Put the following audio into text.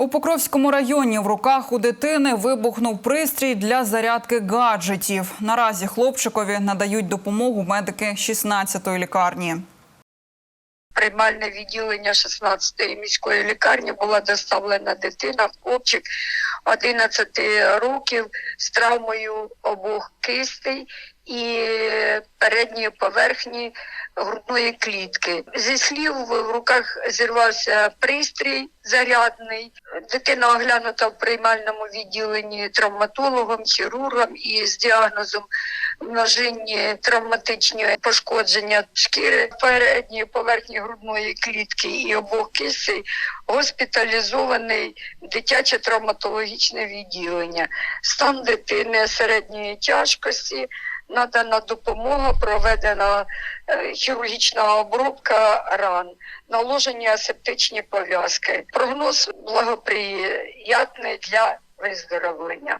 У Покровському районі в руках у дитини вибухнув пристрій для зарядки гаджетів. Наразі хлопчикові надають допомогу медики 16-ї лікарні. приймальне відділення 16-ї міської лікарні була доставлена дитина, хлопчик 11 років з травмою обох кистей і передньої поверхні грудної клітки. Зі слів в руках зірвався пристрій зарядний. Дитина оглянута в приймальному відділенні травматологом, хірургом і з діагнозом множинні травматичні пошкодження шкіри передньої поверхні грудної клітки і обох кистей госпіталізований дитяче травматологічне відділення. Стан дитини середньої тяжкості. Надана допомога, проведена е, хірургічна обробка ран, наложені асептичні пов'язки. Прогноз благоприятний для виздоровлення.